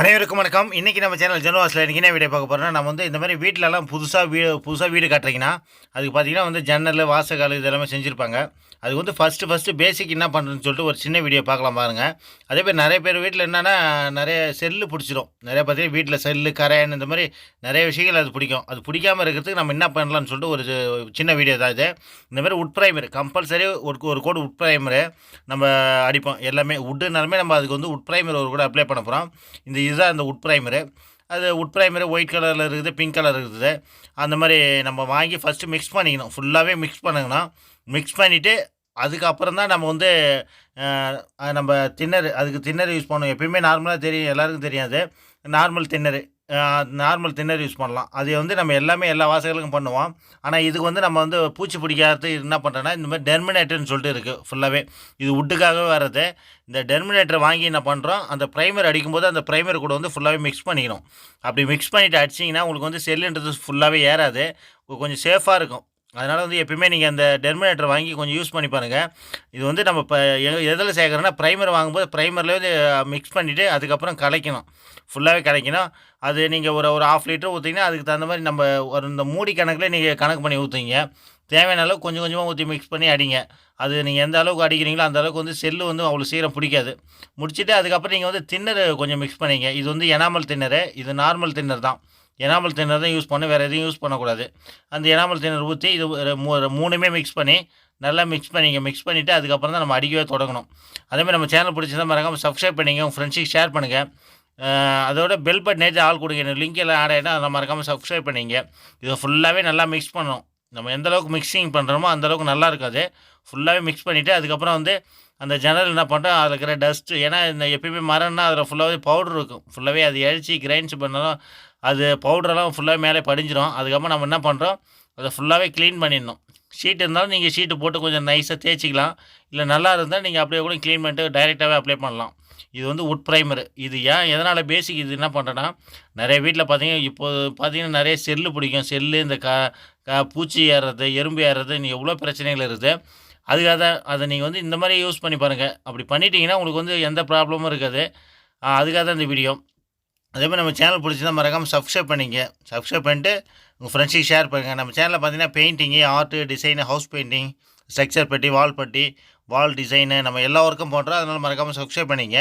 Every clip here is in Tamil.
அனைவருக்கும் வணக்கம். இன்றைக்கி நம்ம சேனல் ஜென்வாஸில் இன்றைக்கி என்ன வீடியோ பார்க்க போகிறோம்னா நம்ம வந்து இந்த மாதிரி வீட்டிலலாம் புதுசாக வீடு புதுசாக வீடு கட்டுறீங்கன்னா அதுக்கு பார்த்தீங்கன்னா வந்து ஜன்னல் வாசகால் இதெல்லாமே செஞ்சுருப்பாங்க. அதுக்கு வந்து ஃபஸ்ட்டு ஃபஸ்ட்டு பேசிக் என்ன பண்ணுறதுன்னு சொல்லிட்டு ஒரு சின்ன வீடியோ பார்க்கலாம் பாருங்கள் அதே மாதிரி நிறைய பேர் வீட்டில் என்னென்னா நிறைய செல்லு பிடிச்சிடும் நிறைய பார்த்தீங்கன்னா வீட்டில் செல்லு கரையன் இந்த மாதிரி நிறைய விஷயங்கள் அது பிடிக்கும். அது பிடிக்காமல் இருக்கிறதுக்கு நம்ம என்ன பண்ணலாம்னு சொல்லிட்டு ஒரு சின்ன வீடியோ தான் இது. இந்த மாதிரி உட் ப்ரைமர் கம்பல்சரி ஒரு ஒரு கோடு உட் ப்ரைமரு நம்ம அடிப்போம். எல்லாமே உட்டுனாலுமே நம்ம அதுக்கு வந்து உட் ப்ரைமர் ஒரு கூட அப்ளை பண்ண போகிறோம் இந்த இதுதான் இந்த உட் ப்ரைமரு அது உட் ப்ரைமரு ஒயிட் கலரில் இருக்குது பிங்க் கலர் இருக்குது. அந்த மாதிரி நம்ம வாங்கி ஃபஸ்ட்டு மிக்ஸ் பண்ணிக்கணும். ஃபுல்லாகவே மிக்ஸ் பண்ணுங்கன்னா மிக்ஸ் பண்ணிவிட்டு அதுக்கப்புறம் தான் நம்ம வந்து அது நம்ம தின்னர் அதுக்கு தின்னர் யூஸ் பண்ணுவோம் எப்பயுமே நார்மலாக தெரியும் எல்லாருக்கும் தெரியாது. Normal thinner normal thinner use பண்ணலாம். அது வந்து நம்ம எல்லாமே எல்லா வாசகளுக்கும் பண்ணுவோம். ஆனால் இதுக்கு வந்து நம்ம வந்து பூச்சி பிடிக்காதது என்ன பண்ணுறோன்னா இந்த மாதிரி டெர்மினேட்டர்னு சொல்லிட்டு இருக்குது ஃபுல்லாகவே இது உட்டுக்காகவே வர்றது. இந்த டெர்மினேட்டர் வாங்கி என்ன பண்ணுறோம் அந்த ப்ரைமர் அடிக்கும்போது அந்த ப்ரைமர் கூட வந்து ஃபுல்லாகவே மிக்ஸ் பண்ணிக்கணும். அப்படி மிக்ஸ் பண்ணிவிட்டு அடிச்சிங்கன்னா உங்களுக்கு வந்து செல்லுன்றது ஃபுல்லாகவே ஏறாது. கொஞ்சம் சேஃபாக இருக்கும். அதனால் வந்து எப்பயுமே நீங்கள் அந்த டெர்மினேட்டர் வாங்கி கொஞ்சம் யூஸ் பண்ணி பாருங்கள் இது வந்து நம்ம இப்போ எதில் சேர்க்குறோன்னா ப்ரைமர் வாங்கும்போது ப்ரைமரில் வந்து மிக்ஸ் பண்ணிவிட்டு அதுக்கப்புறம் கலைக்கணும். ஃபுல்லாகவே கலைக்கணும். அது நீங்கள் ஒரு ஒரு ஆஃப் லிட்டர் ஊற்றிங்கன்னா அதுக்கு தகுந்த மாதிரி நம்ம ஒரு இந்த மூடி கணக்கில் நீங்கள் கணக்கு பண்ணி ஊற்றுங்க தேவையான அளவுக்கு கொஞ்சம் கொஞ்சமாக ஊற்றி மிக்ஸ் பண்ணி அடிங்க. அது நீங்கள் எந்த அளவுக்கு அடிக்கிறீங்களோ அந்த அளவுக்கு வந்து செல்லு வந்து அவ்வளோ சீரம் பிடிக்காது. முடிச்சுட்டு அதுக்கப்புறம் நீங்கள் வந்து தின்னர் கொஞ்சம் மிக்ஸ் பண்ணிங்க. இது வந்து எனாமல் தின்னரு இது நார்மல் தின்னர் தான். எனாமல் தின்னர் தான் யூஸ் பண்ணணும் வேறு எதையும் யூஸ் பண்ணக்கூடாது. அந்த எனாமல் தின்னர் ஊற்றி இது ஒரு மூணுமே மிக்ஸ் பண்ணி நல்லா மிக்ஸ் பண்ணிங்க மிக்ஸ் பண்ணிவிட்டு அதுக்கப்புறம் தான் நம்ம அடிக்கவே தொடங்கணும். அதேமாதிரி நம்ம சேனல் பிடிச்சிருந்தா மறக்காமல் சப்ஸ்கிரைப் பண்ணிங்க உங்கள் ஃப்ரெண்ட்ஸுக்கு ஷேர் பண்ணுங்கள் அதோட பெல் பட் நேற்று ஆள் கொடுங்க. எனக்கு லிங்க் எல்லாம் ஆட் ஆகிட்டா அதை மறக்காமல் சப்ஸ்கிரைப் பண்ணிங்க. இதை ஃபுல்லாகவே நல்லா மிக்ஸ் பண்ணணும். நம்ம எந்த அளவுக்கு மிக்சிங் பண்ணுறோமோ அந்த அளவுக்கு நல்லா இருக்காது. ஃபுல்லாகவே மிக்ஸ் பண்ணிவிட்டு அதுக்கப்புறம் வந்து அந்த ஜன்னல் என்ன பண்ணுறோம் அதில் இருக்கிற டஸ்ட்டு ஏன்னா இந்த எப்பயுமே மரம்னா அதில் ஃபுல்லாகவே பவுடர் இருக்கும். ஃபுல்லாகவே அது அழிச்சு கிரைண்ட்ஸ் பண்ணாலும் அது பவுடரெல்லாம் ஃபுல்லாக மேலே படிஞ்சிடும் அதுக்கப்புறம் நம்ம என்ன பண்ணுறோம் அதை ஃபுல்லாகவே க்ளீன் பண்ணிடணும். ஷீட் இருந்தாலும் நீங்கள் ஷீட்டு போட்டு கொஞ்சம் நைஸாக தேய்ச்சிக்கலாம். இல்லை நல்லா இருந்தால் நீங்கள் அப்படியே கூட க்ளீன் பண்ணிட்டு டைரெக்டாகவே அப்ளை பண்ணலாம். இது வந்து உட் ப்ரைமரு இது ஏன் எதனால் பேசிக் இது என்ன பண்ணுறேன்னா நிறைய வீட்டில் பார்த்தீங்கன்னா இப்போது பார்த்தீங்கன்னா நிறைய செல்லு பிடிக்கும். செல்லு இந்த க க பூச்சி ஏறுறது எறும்பு ஏறுறது இன்னும் எவ்வளோ பிரச்சனைகள் இருக்குது. அதுக்காக தான் அதை நீங்கள் வந்து இந்த மாதிரி யூஸ் பண்ணி பாருங்கள் அப்படி பண்ணிட்டீங்கன்னா உங்களுக்கு வந்து எந்த ப்ராப்ளமும் இருக்காது. அதுக்காக தான் இந்த வீடியோ அதே மாதிரி நம்ம சேனல் பிடிச்சிருந்தா மறக்காமல் சப்ஸ்கிரைப் பண்ணிங்க சப்ஸ்கிரைப் பண்ணிட்டு உங்கள் ஃப்ரெண்ட்ஸுக்கு ஷேர் பண்ணுங்கள் நம்ம சேனலில் பார்த்தீங்கன்னா painting art design house painting structure பெட்டி வால் பட்டி வால் டிசைனு நம்ம எல்லா ஒர்க்கும் பண்ணுறோம் அதனால் மறக்காமல் சப்ஸ்கிரைப் பண்ணிங்க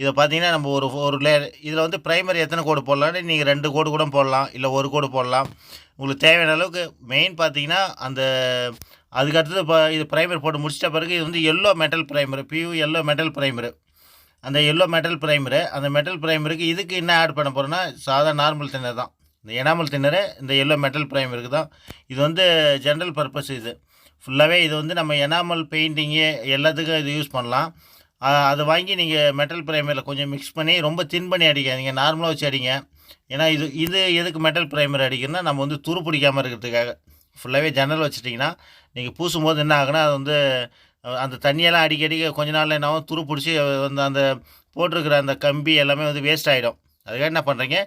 இதை பார்த்தீங்கன்னா நம்ம ஒரு ஒரு லேயர் இதில் வந்து ப்ரைமரி எத்தனை கோடு போடலான்னு நீங்கள் ரெண்டு கோடு கூட போடலாம் இல்லை ஒரு கோடு போடலாம். உங்களுக்கு தேவையான அளவுக்கு மெயின் பார்த்தீங்கன்னா அந்த அதுக்கு அடுத்தது இப்போ இது ப்ரைமர் போட்டு முடிச்சிட்ட பிறகு இது வந்து எல்லோ மெட்டல் ப்ரைமரு பியூ எல்லோ மெட்டல் ப்ரைமரு அந்த எல்லோ மெட்டல் ப்ரைமரு அந்த மெட்டல் ப்ரைமருக்கு இதுக்கு என்ன ஆட் பண்ண போகிறோன்னா சாதா நார்மல் தின்னர் தான். இந்த எனாமல் தின்னரு இந்த எல்லோ மெட்டல் ப்ரைமருக்கு தான். இது வந்து ஜென்ரல் பர்பஸ் இது. ஃபுல்லாகவே இது வந்து நம்ம எனாமல் பெயிண்டிங்கு எல்லாத்துக்கும் இது யூஸ் பண்ணலாம். அதை வாங்கி நீங்கள் மெட்டல் ப்ரைமரில் கொஞ்சம் மிக்ஸ் பண்ணி ரொம்ப தின் பண்ணி அடிக்காதீங்க. நார்மலாக வச்சு அடிங்க. ஏன்னா இது இது எதுக்கு மெட்டல் ப்ரைமர் அடிக்கிறதுனா நம்ம வந்து துரு பிடிக்காமல் இருக்கிறதுக்காக. ஃபுல்லாகவே ஜன்னல் வச்சுட்டிங்கன்னா நீங்கள் பூசும்போது என்ன ஆகுனா அது வந்து அந்த தண்ணியெல்லாம் அடிக்க அடிக்க கொஞ்ச நாளில் என்ன ஆகும்? துரு பிடிச்சி அந்த அந்த போட்டிருக்கிற அந்த கம்பி எல்லாமே வந்து வேஸ்ட் ஆகிடும் அதுக்காக என்ன பண்ணுறீங்க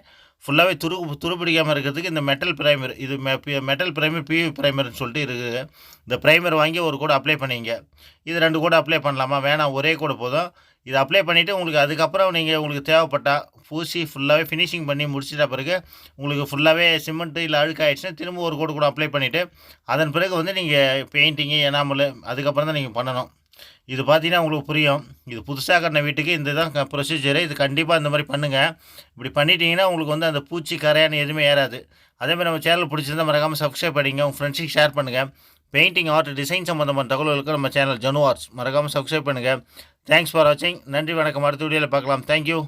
ஃபுல்லாகவே துரு துரு பிடிக்காமல் இருக்கிறதுக்கு இந்த மெட்டல் ப்ரைமர் இது மெட்டல் ப்ரைமர் பிவி ப்ரைமர்னு சொல்லிட்டு இருக்குது. இந்த ப்ரைமர் வாங்கி ஒரு கூட அப்ளை பண்ணிங்க. இது ரெண்டு கூட அப்ளை பண்ணலாமா? வேணாம் ஒரே கூட போதும். இது அப்ளை பண்ணிவிட்டு உங்களுக்கு அதுக்கப்புறம் நீங்கள் உங்களுக்கு தேவைப்பட்டால் பூசி ஃபுல்லாகவே ஃபினிஷிங் பண்ணி முடிச்சிட்ட பிறகு உங்களுக்கு ஃபுல்லாகவே சிமெண்ட்டு இல்லை அழுக்காயிடுச்சுன்னா திரும்ப ஒரு கோடு கூட அப்ளை பண்ணிவிட்டு அதன் பிறகு வந்து நீங்கள் பெயிண்டிங்கு எனாமல் அதுக்கப்புறம் தான் நீங்கள் பண்ணணும். இது பார்த்தீங்கன்னா உங்களுக்கு புரியும். இது புதுசாக கட்டின வீட்டுக்கு இந்த தான் ப்ரொசீஜரு இது கண்டிப்பாக இந்த மாதிரி பண்ணுங்கள் இப்படி பண்ணிட்டீங்கன்னா உங்களுக்கு வந்து அந்த பூச்சி கரையான்னு எதுவுமே ஏறாது. அதே மாதிரி நம்ம சேனல் பிடிச்சிருந்தா மறக்காமல் சப்ஸ்கிரைப் பண்ணிங்க உங்கள் ஃப்ரெண்ட்ஸுக்கு ஷேர் பண்ணுங்கள் பெயிண்டிங் ஆர்ட் டிசைன் சம்மந்தமான தகவல்களுக்கு நம்ம சேனல் ஜனு ஆர்ட்ஸ் மறக்காமல் சப்ஸ்கிரைப் பண்ணுங்கள் தேங்க்ஸ் ஃபார் வாட்சிங் நன்றி வணக்கம். அடுத்த வீடியோவில் பார்க்கலாம். தேங்க்யூ